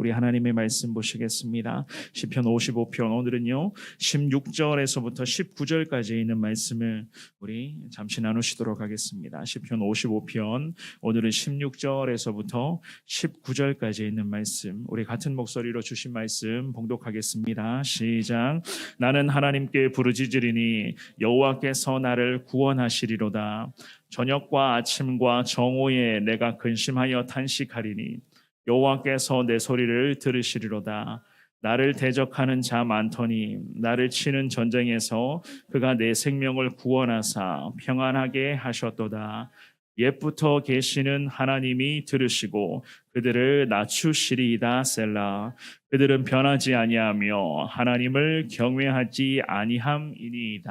우리 하나님의 말씀 보시겠습니다. 시편 55편 오늘은요 16절에서부터 19절까지 있는 말씀을 우리 잠시 나누시도록 하겠습니다. 시편 55편 오늘은 16절에서부터 19절까지 있는 말씀 우리 같은 목소리로 주신 말씀 봉독하겠습니다. 시작 나는 하나님께 부르짖으리니 여호와께서 나를 구원하시리로다 저녁과 아침과 정오에 내가 근심하여 탄식하리니 여호와께서 내 소리를 들으시리로다. 나를 대적하는 자 많더니 나를 치는 전쟁에서 그가 내 생명을 구원하사 평안하게 하셨도다. 옛부터 계시는 하나님이 들으시고 그들을 낮추시리이다 셀라. 그들은 변하지 아니하며 하나님을 경외하지 아니함이니이다.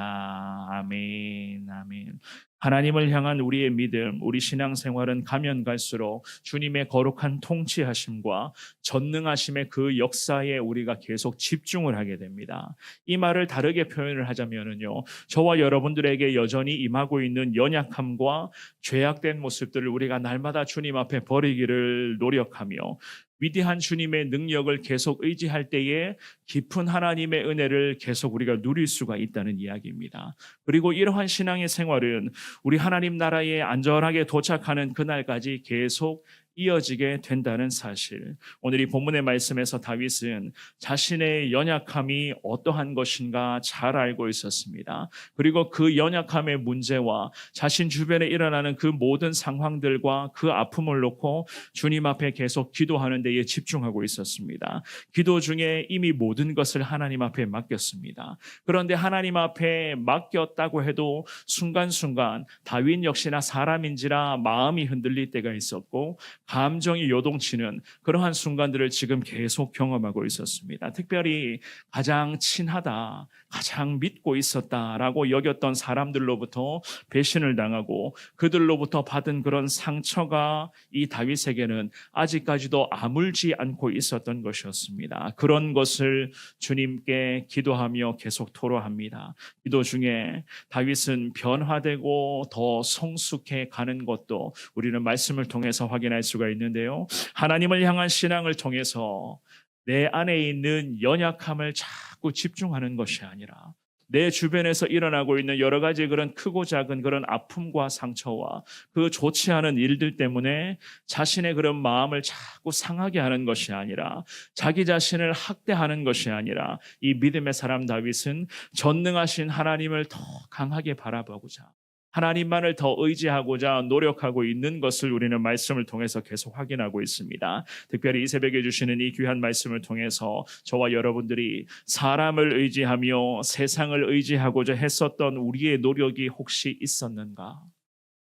아멘. 아멘. 하나님을 향한 우리의 믿음, 우리 신앙생활은 가면 갈수록 주님의 거룩한 통치하심과 전능하심의 그 역사에 우리가 계속 집중을 하게 됩니다. 이 말을 다르게 표현을 하자면은요, 저와 여러분들에게 여전히 임하고 있는 연약함과 죄악된 모습들을 우리가 날마다 주님 앞에 버리기를 노 력하며 위대한 주님의 능력을 계속 의지할 때에 깊은 하나님의 은혜를 계속 우리가 누릴 수가 있다는 이야기입니다. 그리고 이러한 신앙의 생활은 우리 하나님 나라에 안전하게 도착하는 그날까지 계속 이어지게 된다는 사실. 오늘 이 본문의 말씀에서 다윗은 자신의 연약함이 어떠한 것인가 잘 알고 있었습니다. 그리고 그 연약함의 문제와 자신 주변에 일어나는 그 모든 상황들과 그 아픔을 놓고 주님 앞에 계속 기도하는 데에 집중하고 있었습니다. 기도 중에 이미 모든 것을 하나님 앞에 맡겼습니다. 그런데 하나님 앞에 맡겼다고 해도 순간순간 다윗 역시나 사람인지라 마음이 흔들릴 때가 있었고 감정이 요동치는 그러한 순간들을 지금 계속 경험하고 있었습니다. 특별히 가장 친하다, 가장 믿고 있었다라고 여겼던 사람들로부터 배신을 당하고 그들로부터 받은 그런 상처가 이 다윗에게는 아직까지도 아물지 않고 있었던 것이었습니다. 그런 것을 주님께 기도하며 계속 토로합니다. 기도 중에 다윗은 변화되고 더 성숙해 가는 것도 우리는 말씀을 통해서 확인할 수가 있는데요. 하나님을 향한 신앙을 통해서 내 안에 있는 연약함을 자꾸 집중하는 것이 아니라 내 주변에서 일어나고 있는 여러 가지 그런 크고 작은 그런 아픔과 상처와 그 좋지 않은 일들 때문에 자신의 그런 마음을 자꾸 상하게 하는 것이 아니라 자기 자신을 학대하는 것이 아니라 이 믿음의 사람 다윗은 전능하신 하나님을 더 강하게 바라보고자 하나님만을 더 의지하고자 노력하고 있는 것을 우리는 말씀을 통해서 계속 확인하고 있습니다. 특별히 이 새벽에 주시는 이 귀한 말씀을 통해서 저와 여러분들이 사람을 의지하며 세상을 의지하고자 했었던 우리의 노력이 혹시 있었는가?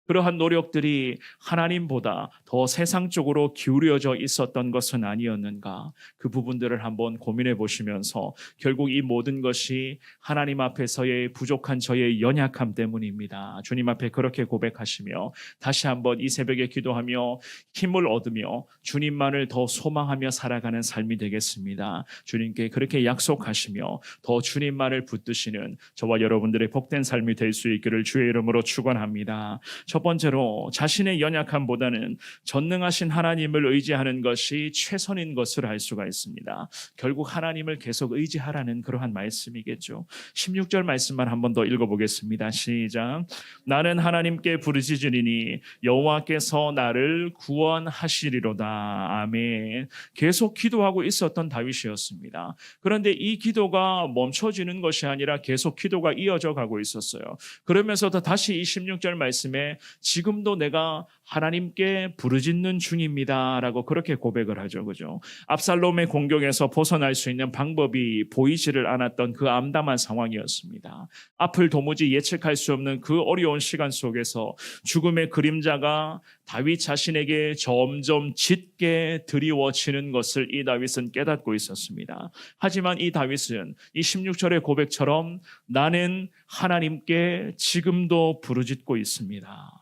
그러한 노력들이 하나님보다 더 세상 쪽으로 기울여져 있었던 것은 아니었는가? 그 부분들을 한번 고민해 보시면서 결국 이 모든 것이 하나님 앞에서의 부족한 저의 연약함 때문입니다. 주님 앞에 그렇게 고백하시며 다시 한번 이 새벽에 기도하며 힘을 얻으며 주님만을 더 소망하며 살아가는 삶이 되겠습니다. 주님께 그렇게 약속하시며 더 주님만을 붙드시는 저와 여러분들의 복된 삶이 될 수 있기를 주의 이름으로 축원합니다. 첫 번째로 자신의 연약함보다는 전능하신 하나님을 의지하는 것이 최선인 것을 알 수가 있습니다. 결국 하나님을 계속 의지하라는 그러한 말씀이겠죠. 16절 말씀만 한 번 더 읽어보겠습니다. 시작. 나는 하나님께 부르짖으리니 여호와께서 나를 구원하시리로다. 아멘. 계속 기도하고 있었던 다윗이었습니다. 그런데 이 기도가 멈춰지는 것이 아니라 계속 기도가 이어져 가고 있었어요. 그러면서 도 다시 이 16절 말씀에 지금도 내가 하나님께 부르짖는 중입니다라고 그렇게 고백을 하죠. 그죠? 압살롬의 공격에서 벗어날 수 있는 방법이 보이지를 않았던 그 암담한 상황이었습니다. 앞을 도무지 예측할 수 없는 그 어려운 시간 속에서 죽음의 그림자가 다윗 자신에게 점점 짙게 드리워지는 것을 이 다윗은 깨닫고 있었습니다. 하지만 이 다윗은 이 16절의 고백처럼 나는 하나님께 지금도 부르짖고 있습니다.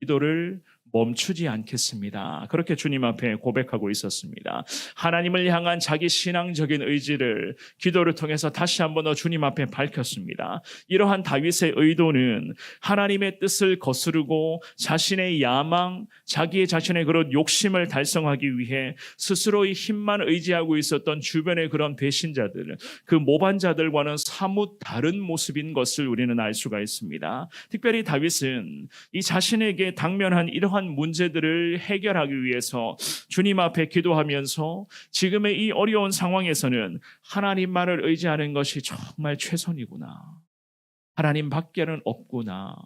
기도를 멈추지 않겠습니다. 그렇게 주님 앞에 고백하고 있었습니다. 하나님을 향한 자기 신앙적인 의지를 기도를 통해서 다시 한번 더 주님 앞에 밝혔습니다. 이러한 다윗의 의도는 하나님의 뜻을 거스르고 자신의 야망, 자기의 자신의 그런 욕심을 달성하기 위해 스스로의 힘만 의지하고 있었던 주변의 그런 배신자들, 그 모반자들과는 사뭇 다른 모습인 것을 우리는 알 수가 있습니다. 특별히 다윗은 이 자신에게 당면한 이러한 문제들을 해결하기 위해서 주님 앞에 기도하면서 지금의 이 어려운 상황에서는 하나님만을 의지하는 것이 정말 최선이구나. 하나님 밖에는 없구나.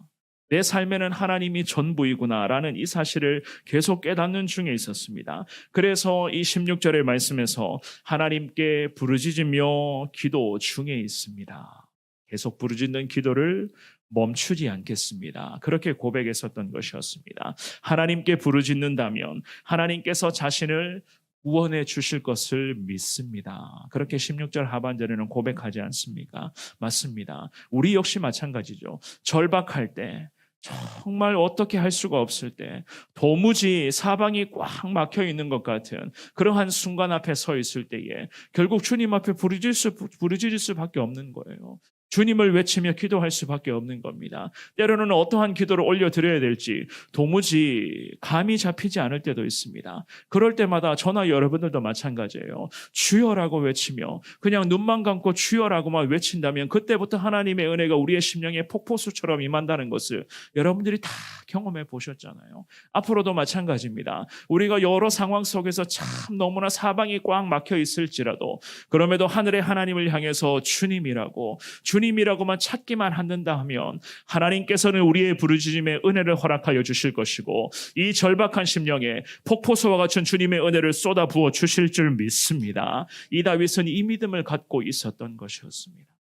내 삶에는 하나님이 전부이구나라는 이 사실을 계속 깨닫는 중에 있었습니다. 그래서 이 16절의 말씀에서 하나님께 부르짖으며 기도 중에 있습니다. 계속 부르짖는 기도를 멈추지 않겠습니다. 그렇게 고백했었던 것이었습니다. 하나님께 부르짖는다면 하나님께서 자신을 구원해 주실 것을 믿습니다. 그렇게 16절 하반절에는 고백하지 않습니까? 맞습니다. 우리 역시 마찬가지죠. 절박할 때 정말 어떻게 할 수가 없을 때 도무지 사방이 꽉 막혀 있는 것 같은 그러한 순간 앞에 서 있을 때에 결국 주님 앞에 부르짖을, 수, 부르짖을 수밖에 없는 거예요. 주님을 외치며 기도할 수밖에 없는 겁니다. 때로는 어떠한 기도를 올려드려야 될지 도무지 감이 잡히지 않을 때도 있습니다. 그럴 때마다 저나 여러분들도 마찬가지예요. 주여라고 외치며 그냥 눈만 감고 주여라고만 외친다면 그때부터 하나님의 은혜가 우리의 심령에 폭포수처럼 임한다는 것을 여러분들이 다 경험해 보셨잖아요. 앞으로도 마찬가지입니다. 우리가 여러 상황 속에서 참 너무나 사방이 꽉 막혀 있을지라도 그럼에도 하늘의 하나님을 향해서 주님이라고 주님 이라고만 찾기만 한다 하면 하나님께서는 우리의 부르짖음에 은혜를 허락하여 주실 것이고 이 절박한 심령에 폭포수와 같은 주님의 은혜를 쏟아 부어 주실 줄 믿습니다. 이 다윗은 이 믿음을 갖고 있었던 것이었습니다.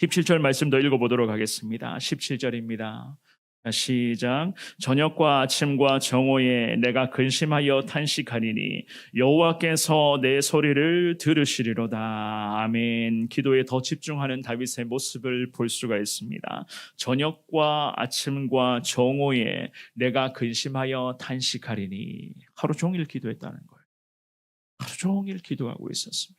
17절 말씀 더 읽어보도록 하겠습니다. 17절입니다. 시작. 저녁과 아침과 정오에 내가 근심하여 탄식하리니 여호와께서 내 소리를 들으시리로다. 아멘. 기도에 더 집중하는 다윗의 모습을 볼 수가 있습니다. 저녁과 아침과 정오에 내가 근심하여 탄식하리니 하루 종일 기도했다는 거예요. 하루 종일 기도하고 있었습니다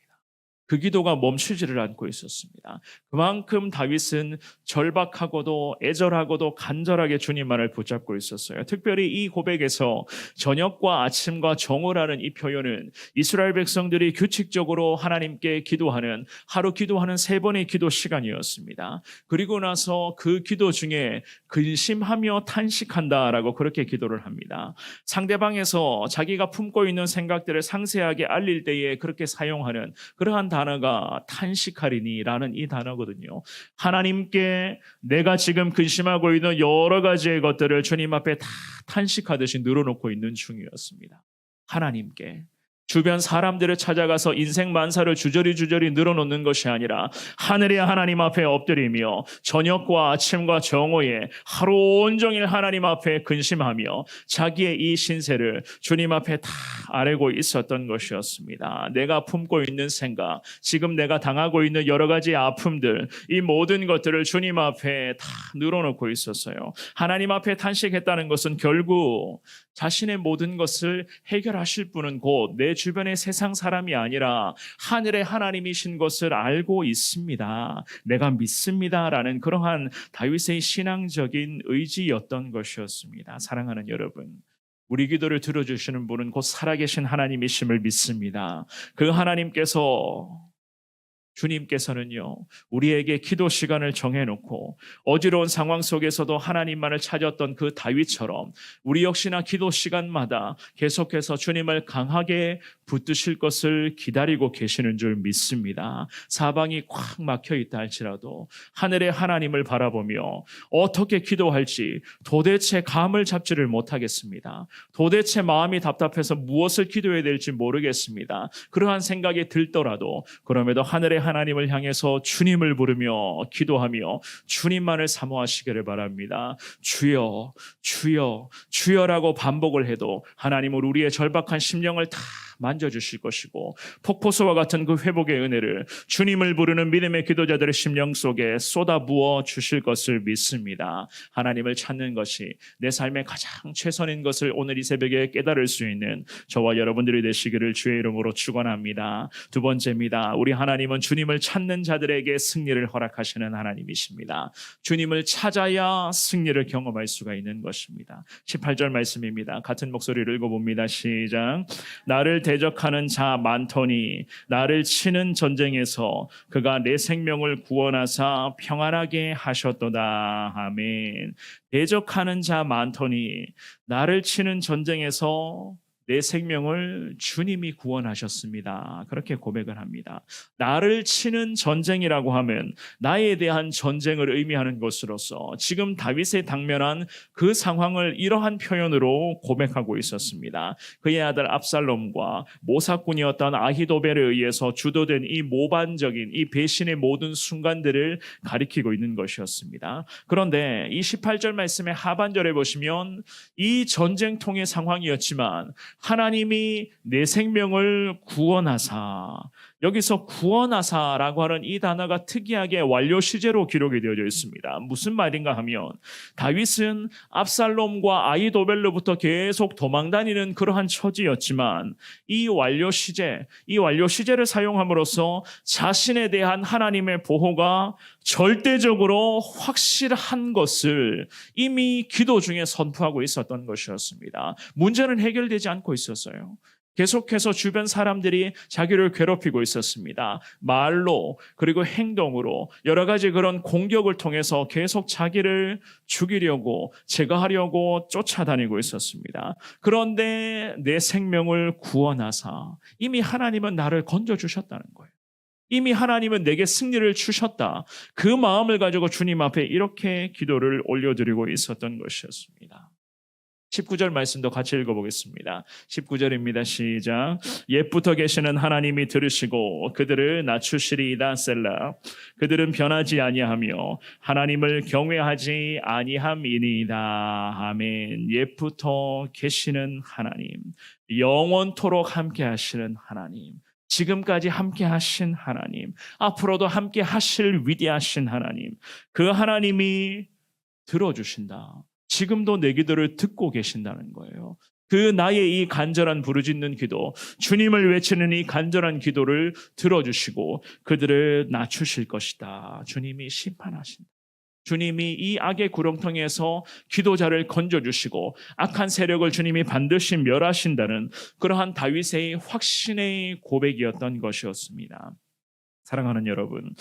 그 기도가 멈추지를 않고 있었습니다. 그만큼 다윗은 절박하고도 애절하고도 간절하게 주님만을 붙잡고 있었어요. 특별히 이 고백에서 저녁과 아침과 정오라는 이 표현은 이스라엘 백성들이 규칙적으로 하나님께 기도하는 하루 기도하는 세 번의 기도 시간이었습니다. 그리고 나서 그 기도 중에 근심하며 탄식한다라고 그렇게 기도를 합니다. 상대방에서 자기가 품고 있는 생각들을 상세하게 알릴 때에 그렇게 사용하는 그러한 단어가 탄식하리니라는 이 단어거든요. 하나님께 내가 지금 근심하고 있는 여러 가지의 것들을 주님 앞에 다 탄식하듯이 늘어놓고 있는 중이었습니다. 하나님께 주변 사람들을 찾아가서 인생 만사를 주저리 주저리 늘어놓는 것이 아니라 하늘의 하나님 앞에 엎드리며 저녁과 아침과 정오에 하루 온종일 하나님 앞에 근심하며 자기의 이 신세를 주님 앞에 다 아뢰고 있었던 것이었습니다. 내가 품고 있는 생각, 지금 내가 당하고 있는 여러 가지 아픔들, 이 모든 것들을 주님 앞에 다 늘어놓고 있었어요. 하나님 앞에 탄식했다는 것은 결국 자신의 모든 것을 해결하실 분은 곧내 주변의 세상 사람이 아니라 하늘의 하나님이신 것을 알고 있습니다. 내가 믿습니다라는 그러한 다윗의 신앙적인 의지였던 것이었습니다. 사랑하는 여러분. 우리 기도를 들어주시는 분은 곧 살아계신 하나님이심을 믿습니다. 그 하나님께서 주님께서는요, 우리에게 기도 시간을 정해놓고 어지러운 상황 속에서도 하나님만을 찾았던 그 다윗처럼 우리 역시나 기도 시간마다 계속해서 주님을 강하게 붙드실 것을 기다리고 계시는 줄 믿습니다. 사방이 꽉 막혀 있다 할지라도 하늘의 하나님을 바라보며 어떻게 기도할지 도대체 감을 잡지를 못하겠습니다. 도대체 마음이 답답해서 무엇을 기도해야 될지 모르겠습니다. 그러한 생각이 들더라도 그럼에도 하늘의 하나님을 향해서 주님을 부르며 기도하며 주님만을 사모하시기를 바랍니다. 주여, 주여, 주여라고 반복을 해도 하나님은 우리의 절박한 심령을 다 만져주실 것이고 폭포수와 같은 그 회복의 은혜를 주님을 부르는 믿음의 기도자들의 심령 속에 쏟아 부어 주실 것을 믿습니다. 하나님을 찾는 것이 내 삶의 가장 최선인 것을 오늘 이 새벽에 깨달을 수 있는 저와 여러분들이 되시기를 주의 이름으로 축원합니다. 두 번째입니다. 우리 하나님은 주님을 찾는 자들에게 승리를 허락하시는 하나님이십니다. 주님을 찾아야 승리를 경험할 수가 있는 것입니다. 18절 말씀입니다. 같은 목소리를 읽어봅니다. 시작. 나를 대적하는 자 많더니 나를 치는 전쟁에서 그가 내 생명을 구원하사 평안하게 하셨도다. 아멘. 대적하는 자 많더니 나를 치는 전쟁에서 내 생명을 주님이 구원하셨습니다. 그렇게 고백을 합니다. 나를 치는 전쟁이라고 하면 나에 대한 전쟁을 의미하는 것으로서 지금 다윗에 당면한 그 상황을 이러한 표현으로 고백하고 있었습니다. 그의 아들 압살롬과 모사꾼이었던 아히도벨에 의해서 주도된 이 모반적인 이 배신의 모든 순간들을 가리키고 있는 것이었습니다. 그런데 이 18절 말씀의 하반절에 보시면 이 전쟁통의 상황이었지만 하나님이 내 생명을 구원하사 여기서 구원하사라고 하는 이 단어가 특이하게 완료 시제로 기록이 되어져 있습니다. 무슨 말인가 하면 다윗은 압살롬과 아이도벨로부터 계속 도망다니는 그러한 처지였지만 이 완료 시제, 이 완료 시제를 사용함으로써 자신에 대한 하나님의 보호가 절대적으로 확실한 것을 이미 기도 중에 선포하고 있었던 것이었습니다. 문제는 해결되지 않고 있었어요. 계속해서 주변 사람들이 자기를 괴롭히고 있었습니다. 말로 그리고 행동으로 여러 가지 그런 공격을 통해서 계속 자기를 죽이려고 제거하려고 쫓아다니고 있었습니다. 그런데 내 생명을 구원하사 이미 하나님은 나를 건져 주셨다는 거예요. 이미 하나님은 내게 승리를 주셨다. 그 마음을 가지고 주님 앞에 이렇게 기도를 올려드리고 있었던 것이었습니다. 19절 말씀도 같이 읽어보겠습니다. 19절입니다. 시작. 옛부터 계시는 하나님이 들으시고 그들을 낮추시리이다 셀라. 그들은 변하지 아니하며 하나님을 경외하지 아니함이니이다. 아멘. 옛부터 계시는 하나님. 영원토록 함께 하시는 하나님. 지금까지 함께 하신 하나님. 앞으로도 함께 하실 위대하신 하나님. 그 하나님이 들어주신다. 지금도 내 기도를 듣고 계신다는 거예요. 그 나의 이 간절한 부르짖는 기도, 주님을 외치는 이 간절한 기도를 들어주시고 그들을 낮추실 것이다. 주님이 심판하신다. 주님이 이 악의 구렁텅이에서 기도자를 건져주시고 악한 세력을 주님이 반드시 멸하신다는 그러한 다윗의 확신의 고백이었던 것이었습니다. 사랑하는 여러분,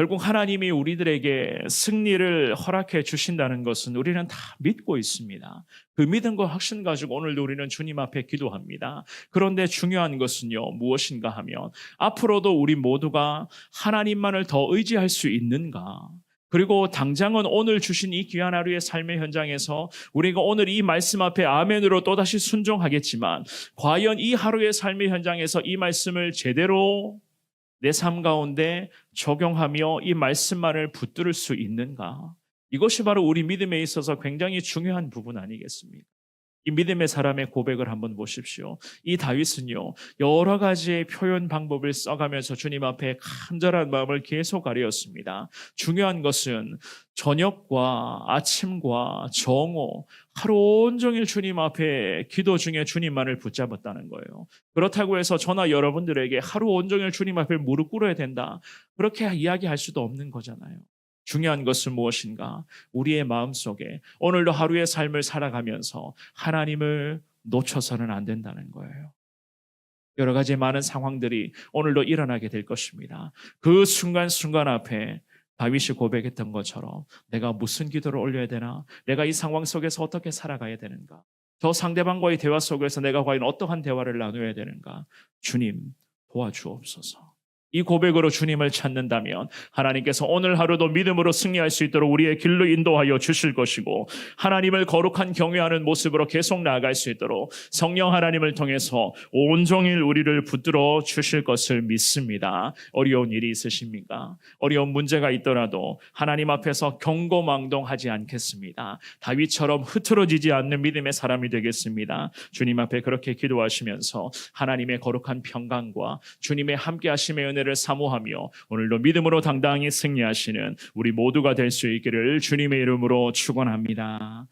결국 하나님이 우리들에게 승리를 허락해 주신다는 것은 우리는 다 믿고 있습니다. 그 믿음과 확신 가지고 오늘도 우리는 주님 앞에 기도합니다. 그런데 중요한 것은요, 무엇인가 하면 앞으로도 우리 모두가 하나님만을 더 의지할 수 있는가? 그리고 당장은 오늘 주신 이 귀한 하루의 삶의 현장에서 우리가 오늘 이 말씀 앞에 아멘으로 또다시 순종하겠지만 과연 이 하루의 삶의 현장에서 이 말씀을 제대로 내 삶 가운데 적용하며 이 말씀만을 붙들을 수 있는가? 이것이 바로 우리 믿음에 있어서 굉장히 중요한 부분 아니겠습니까? 이 믿음의 사람의 고백을 한번 보십시오. 이 다윗은요, 여러 가지의 표현 방법을 써가면서 주님 앞에 간절한 마음을 계속 아뢰었습니다. 중요한 것은 저녁과 아침과 정오, 하루 온종일 주님 앞에 기도 중에 주님만을 붙잡았다는 거예요. 그렇다고 해서 저나 여러분들에게 하루 온종일 주님 앞에 무릎 꿇어야 된다. 그렇게 이야기할 수도 없는 거잖아요. 중요한 것은 무엇인가? 우리의 마음 속에 오늘도 하루의 삶을 살아가면서 하나님을 놓쳐서는 안 된다는 거예요. 여러 가지 많은 상황들이 오늘도 일어나게 될 것입니다. 그 순간순간 앞에 다윗이 고백했던 것처럼 내가 무슨 기도를 올려야 되나? 내가 이 상황 속에서 어떻게 살아가야 되는가? 저 상대방과의 대화 속에서 내가 과연 어떠한 대화를 나눠야 되는가? 주님 도와주옵소서. 이 고백으로 주님을 찾는다면 하나님께서 오늘 하루도 믿음으로 승리할 수 있도록 우리의 길로 인도하여 주실 것이고 하나님을 거룩한 경외하는 모습으로 계속 나아갈 수 있도록 성령 하나님을 통해서 온종일 우리를 붙들어 주실 것을 믿습니다. 어려운 일이 있으십니까? 어려운 문제가 있더라도 하나님 앞에서 경고망동하지 않겠습니다. 다윗처럼 흐트러지지 않는 믿음의 사람이 되겠습니다. 주님 앞에 그렇게 기도하시면서 하나님의 거룩한 평강과 주님의 함께하심의 은혜를 사모하며 오늘도 믿음으로 당당히 승리하시는 우리 모두가 될 수 있기를 주님의 이름으로 축원합니다.